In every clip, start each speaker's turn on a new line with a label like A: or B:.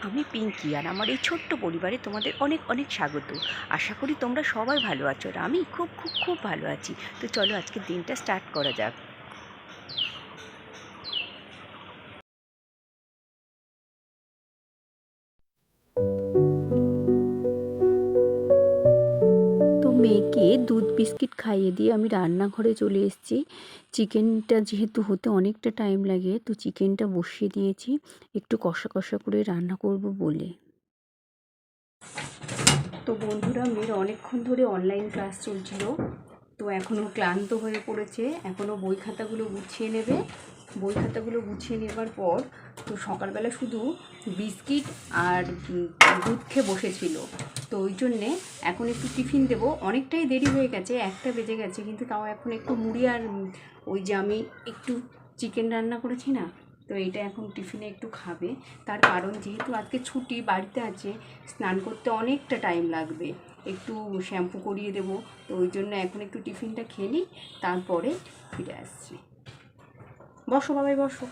A: আমি পিঙ্কি আর আমার এই ছোট্ট পরিবারে তোমাদের অনেক অনেক স্বাগত। আশা করি তোমরা সবাই ভালো আছো আর আমি খুব খুব খুব ভালো আছি। তো চলো আজকের দিনটা স্টার্ট করা যাক। মেয়েকে দুধ বিস্কিট খাইয়ে দিয়ে আমি রান্নাঘরে চলে এসেছি। চিকেনটা যেহেতু হতে অনেকটা টাইম লাগে, তো চিকেনটা বসিয়ে দিয়েছি। একটু কষা কষা করে রান্না করব বলে। তো বন্ধুরা, মেয়ের অনেকক্ষণ ধরে অনলাইন ক্লাস চলছিল। তো এখনও ক্লান্ত হয়ে পড়েছে। এখনও বই খাতাগুলো গুছিয়ে নেবে। বই খাতাগুলো গুছিয়ে নেবার পর তো সকালবেলা শুধু বিস্কিট আর দুধ খেয়ে বসেছিল। তো ওই জন্যে এখন একটু টিফিন দেবো। অনেকটাই দেরি হয়ে গেছে, একটা বেজে গেছে, কিন্তু তাও এখন একটু মুড়ি আর ওই যে আমি একটু চিকেন রান্না করেছি না, তো এইটা এখন টিফিনে একটু খাবে। তার কারণ যেহেতু আজকে ছুটি, বাড়িতে আছে, স্নান করতে অনেকটা টাইম লাগবে। একটু শ্যাম্পু করিয়ে দেবো, তো ওই জন্য এখন একটু টিফিনটা খেয়ে নিই, তারপরে ফিরে আসছি। বসো বাবাই, বসো।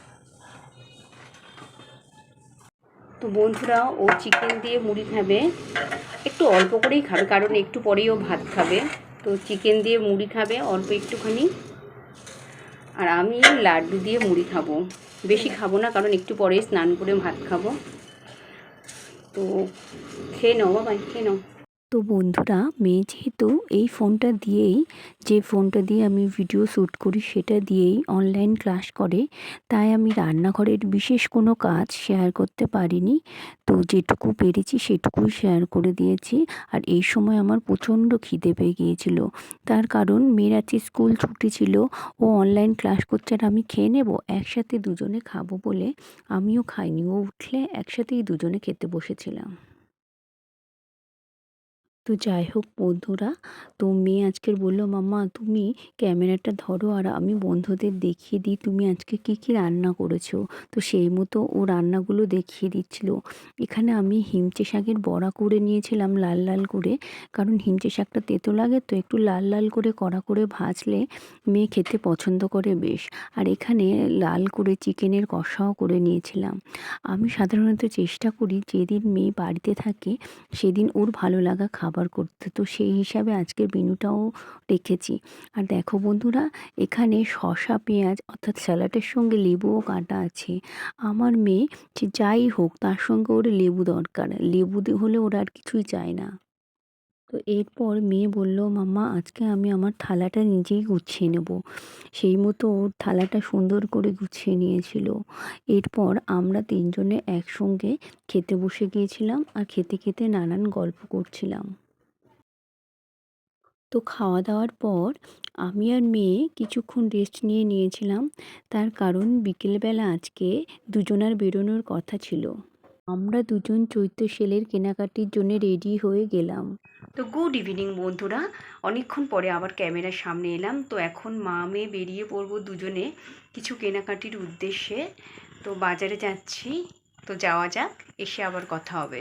A: তো বন্ধুরা, ও চিকেন দিয়ে মুড়ি খাবে। একটু অল্প করেই খাবে, কারণ একটু পরেই ও ভাত খাবে। তো চিকেন দিয়ে মুড়ি খাবে, অল্প একটুখানি। আর আমি লাড্ডু দিয়ে মুড়ি খাব। বেশি খাব না, কারণ একটু পরেই স্নান করে ভাত খাব। তো খেয়ে নাও বাবা খেয়ে নাও। তো বন্ধুরা, মেয়ে যেহেতু এই ফোনটা দিয়েই, যে ফোনটা দিয়ে আমি ভিডিও শ্যুট করি সেটা দিয়েই অনলাইন ক্লাস করে, তাই আমি রান্নাঘরের বিশেষ কোনো কাজ শেয়ার করতে পারিনি। তো যেটুকু পেরেছি সেটুকুই শেয়ার করে দিয়েছি। আর এই সময় আমার প্রচণ্ড খিদে পেয়ে গিয়েছিল। তার কারণ মেয়ের আজকে স্কুল ছুটি ছিল, ও অনলাইন ক্লাস করছে আর আমি খেয়ে নেব, একসাথে দুজনে খাব বলে আমিও খাইনি। ও উঠলে একসাথেই দুজনে খেতে বসেছিলাম। তো যাই হোক বন্ধুরা, তো মেয়ে আজকের বলল, মাম্মা, তুমি ক্যামেরাটা ধরো আর আমি বন্ধুদের দেখিয়ে দিই, তুমি আজকে কী কী রান্না করেছ? তো সেই মতো ও রান্নাগুলো দেখিয়ে দিচ্ছিল। এখানে আমি হিমচে শাকের বড়া করে নিয়েছিলাম লাল লাল করে, কারণ হিমচে শাকটা তেতো লাগে, তো একটু লাল লাল করে কড়া করে ভাজলে মেয়ে খেতে পছন্দ করে বেশ। আর এখানে লাল করে চিকেনের কষাও করে নিয়েছিলাম। আমি সাধারণত চেষ্টা করি, যেদিন মেয়ে বাড়িতে থাকে, সেদিন ওর ভালো লাগা খাবার করতে। তো সেই হিসাবে আজকের মেনুটাও রেখেছি। আর দেখো বন্ধুরা, এখানে শসা, পেঁয়াজ অর্থাৎ স্যালাডের সঙ্গে লেবুও কাটা আছে। আমার মেয়ে যাই হোক, তার সঙ্গে ওর লেবু দরকার। লেবু হলে ওরা আর কিছুই চায় না। তো এরপর মেয়ে বলল, মাম্মা, আজকে আমি আমার থালাটা নিজেই গুছিয়ে নেব। সেই মতো ওর থালাটা সুন্দর করে গুছিয়ে নিয়েছিল। এরপর আমরা তিনজনে একসঙ্গে খেতে বসে গিয়েছিলাম আর খেতে খেতে নানান গল্প করছিলাম। তো খাওয়া দাওয়ার পর আমি আর মেয়ে কিছুক্ষণ রেস্ট নিয়ে নিয়েছিলাম। তার কারণ বিকেলবেলা আজকে দুজনার বেরোনোর কথা ছিল। আমরা দুজন চৈত্র সেলের কেনাকাটির জন্য রেডি হয়ে গেলাম। তো গুড ইভিনিং বন্ধুরা। অনেকক্ষণ পরে আবার ক্যামেরার সামনে এলাম। তো এখন মা মেয়ে বেরিয়ে পড়ব দুজনে কিছু কেনাকাটির উদ্দেশ্যে। তো বাজারে যাচ্ছি। তো যাওয়া যাক, এসে আবার কথা হবে।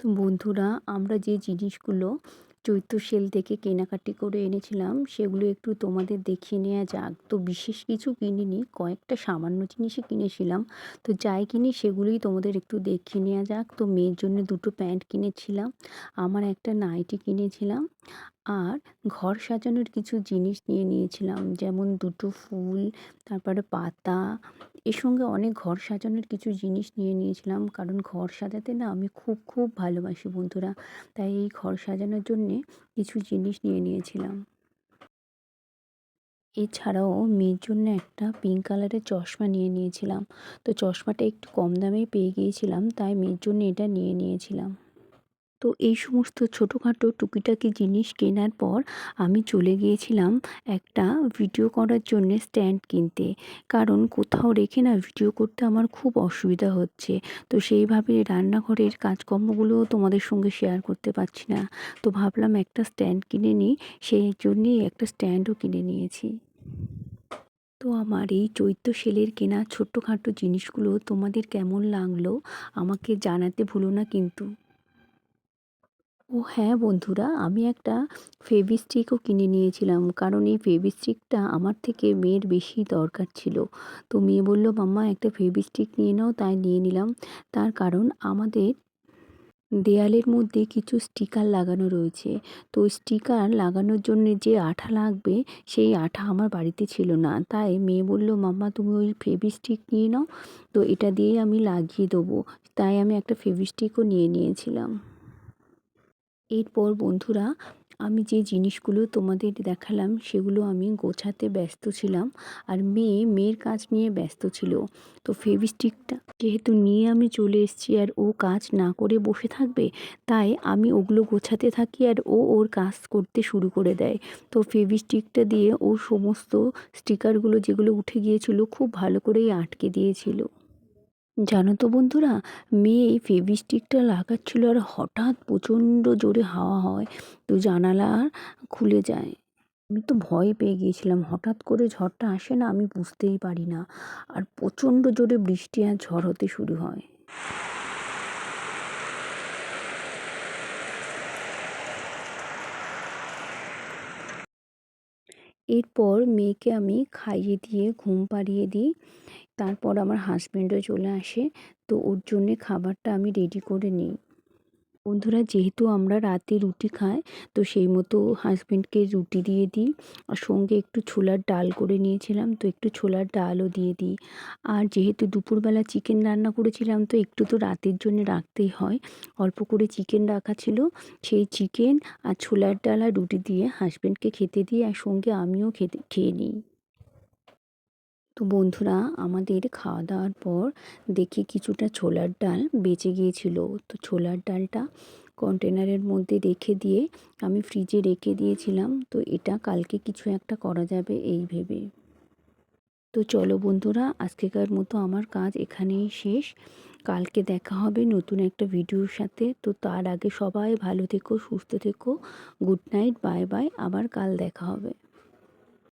A: তো বন্ধুরা, আমরা যে জিনিসগুলো চৈত্র সেল থেকে কেনাকাটি করে এনেছিলাম, সেগুলো একটু তোমাদের দেখিয়ে নেওয়া যাক। তো বিশেষ কিছু কিনিনি, কয়েকটা সামান্য জিনিসই কিনেছিলাম। তো যাই কিনি সেগুলোই তোমাদের একটু দেখিয়ে নেওয়া যাক। তো মেয়ের জন্য দুটো প্যান্ট কিনেছিলাম, আমার একটা নাইটি কিনেছিলাম। আর ঘর সাজানোর কিছু জিনিস নিয়ে নিয়েছিলাম। যেমন দুটো ফুল, তারপরে পাতা, এর সঙ্গে অনেক ঘর সাজানোর কিছু জিনিস নিয়ে নিয়েছিলাম। কারণ ঘর সাজাতে না আমি খুব খুব ভালোবাসি বন্ধুরা। তাই এই ঘর সাজানোর জন্যে কিছু জিনিস নিয়ে নিয়েছিলাম। এছাড়াও মেয়ের জন্য একটা পিঙ্ক কালারের চশমা নিয়ে নিয়েছিলাম। তো চশমাটা একটু কম দামেই পেয়ে গিয়েছিলাম, তাই মেয়ের জন্য এটা নিয়ে নিয়েছিলাম। তো এই সমস্ত ছোটোখাটো টুকিটাকি জিনিস কেনার পর আমি চলে গিয়েছিলাম একটা ভিডিও করার জন্যে স্ট্যান্ড কিনতে। কারণ কোথাও রেখে না ভিডিও করতে আমার খুব অসুবিধা হচ্ছে। তো সেইভাবে রান্নাঘরের কাজকর্মগুলোও তোমাদের সঙ্গে শেয়ার করতে পারছি না। তো ভাবলাম একটা স্ট্যান্ড কিনে নিই, সেই জন্যেই একটা স্ট্যান্ডও কিনে নিয়েছি। তো আমার এই চৈত্র সেলের কেনা ছোট্টখাটো জিনিসগুলো তোমাদের কেমন লাগল, আমাকে জানাতে ভুলো না কিন্তু। ও হ্যাঁ বন্ধুরা, আমি একটা ফেভিস্টিকও কিনে নিয়েছিলাম। কারণ এই ফেভিস্টিকটা আমার থেকে মেয়ের বেশি দরকার ছিল। তো মেয়ে বলল, মাম্মা, একটা ফেভিস্টিক নিয়ে নাও। তাই নিয়ে নিলাম। তার কারণ আমাদের দেয়ালের মধ্যে কিছু স্টিকার লাগানো রয়েছে। তো স্টিকার লাগানোর জন্য যে আঠা লাগবে, সেই আঠা আমার বাড়িতে ছিল না। তাই মেয়ে বলল, মাম্মা, তুমি ওই ফেভিস্টিক নিয়ে নাও। তো এটা দিয়ে আমি লাগিয়ে দেবো। তাই আমি একটা ফেভিস্টিকও নিয়ে নিয়েছিলাম। এরপর বন্ধুরা, আমি যে জিনিসগুলো তোমাদের দেখালাম, সেগুলো আমি গোছাতে ব্যস্ত ছিলাম আর মেয়ে মেয়ের কাজ নিয়ে ব্যস্ত ছিল। তো ফেভিস্টিকটা যেহেতু নিয়ে আমি চলে এসেছি আর ও কাজ না করে বসে থাকবে, তাই আমি ওগুলো গোছাতে থাকি আর ও ওর কাজ করতে শুরু করে দেয়। তো ফেভিস্টিকটা দিয়ে ও সমস্ত স্টিকারগুলো যেগুলো উঠে গিয়েছিল, খুব ভালো করেই আটকে দিয়েছিল। জানো তো বন্ধুরা, মেয়ে এই ফেভিস্টিকটা লাগাচ্ছিল আর হঠাৎ প্রচণ্ড জোরে হাওয়া হয়, তো জানালা খুলে যায়। আমি তো ভয় পেয়ে গিয়েছিলাম, হঠাৎ করে ঝড়টা আসে না আমি বুঝতেই পারি না, আর প্রচণ্ড জোরে বৃষ্টি আর ঝড় হতে শুরু হয়। এরপর মেয়েকে আমি খাইয়ে দিয়ে, ঘুম পাড়িয়ে দিই। তারপর আমার হাজব্যান্ডও চলে আসে। তো ওর জন্যে খাবারটা আমি রেডি করে নিই। বন্ধুরা, যেহেতু আমরা রাতে রুটি খাই, তো সেই মতো হাজব্যান্ডকে রুটি দিয়ে দিই। আর সঙ্গে একটু ছোলার ডাল করে নিয়েছিলাম, তো একটু ছোলার ডালও দিয়ে দিই। আর যেহেতু দুপুরবেলা চিকেন রান্না করেছিলাম, তো একটু তো রাতের জন্য রাখতেই হয়। অল্প করে চিকেন রাখা ছিল, সেই চিকেন আর ছোলার ডাল আর রুটি দিয়ে হাজব্যান্ডকে খেতে দিই, আর সঙ্গে আমিও খেতে, খেয়ে নিই। তো বন্ধুরা, আমাদের খাওয়া দাওয়ার পর দেখি কিছুটা ছোলার ডাল বেঁচে গিয়েছিল। তো ছোলার ডালটা কন্টেনারের মধ্যে রেখে দিয়ে আমি ফ্রিজে রেখে দিয়েছিলাম। তো এটা কালকে কিছু একটা করা যাবে এই ভেবে। তো চলো বন্ধুরা, আজকেকার মতো আমার কাজ এখানেই শেষ। কালকে দেখা হবে নতুন একটা ভিডিওর সাথে। তো তার আগে সবাই ভালো থেকো, সুস্থ থেকো। Good night, bye bye. আবার কাল দেখা হবে।